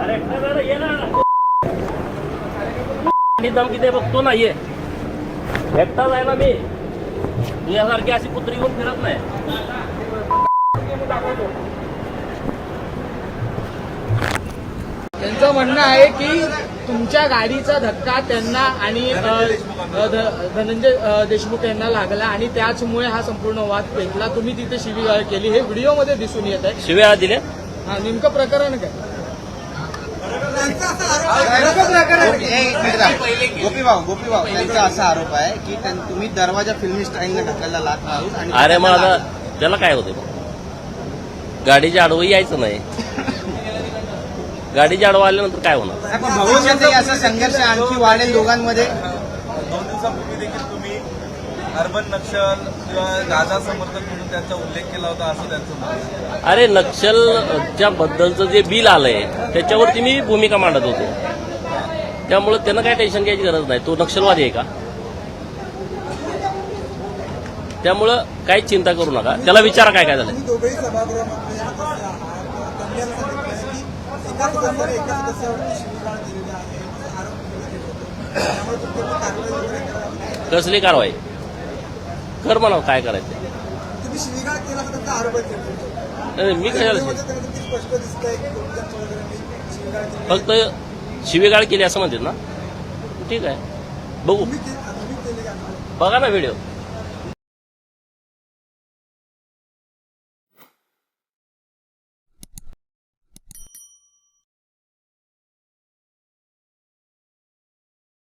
अरे ये धमकी बघतो नाहीये एकटाच आहे ना मी तुझ्यासारखी अशी कुत्री घेऊन फिरत नाही त्यांचं म्हणणं आहे की तुमच्या गाडीचा धक्का त्यांना आणि धनंजय देशमुख यांना लागला आणि त्याचमुळे हा संपूर्ण वाद पेटला. तुम्ही तिथे शिवीगाळ केली. हे व्हिडिओमध्ये दिसून येत आहे. शिव्या दिले हा, नेमकं प्रकरण काय? गोपी भाऊ गोपी भाऊ त्यांचा असा आरोप आहे की तुम्ही दरवाजा फिल्मी स्टाईलने ढकलला लात मारून आणि अरे आता त्याला काय होते गाडीच्या आडवं यायचं नाही. गाडीच्या आडवं आल्यानंतर काय होणार? असा संघर्ष आणखी वाढेल दोघांमध्ये. दोन दिवसापूर्वी देखील तुम्ही अर्बन नक्षल किंवा गाजा समर्थक म्हणून त्यांचा उल्लेख केला होता असं त्यांचं. अरे नक्षलच्या बद्दलचं जे बिल आलंय त्याच्यावरती मी भूमिका मांडत होतो. त्यामुळे त्यांना काय टेन्शन घ्यायची गरज नाही. तो नक्षलवादी आहे का? त्यामुळं काहीच चिंता करू नका. त्याला विचारा काय काय झालं कसली कारवाई? कर म्हणावं काय करायचं? मी कशाला. फक्त शिवेगाळ केली असं म्हणतात ना? ठीक आहे. बघू. बघा ना व्हिडिओ.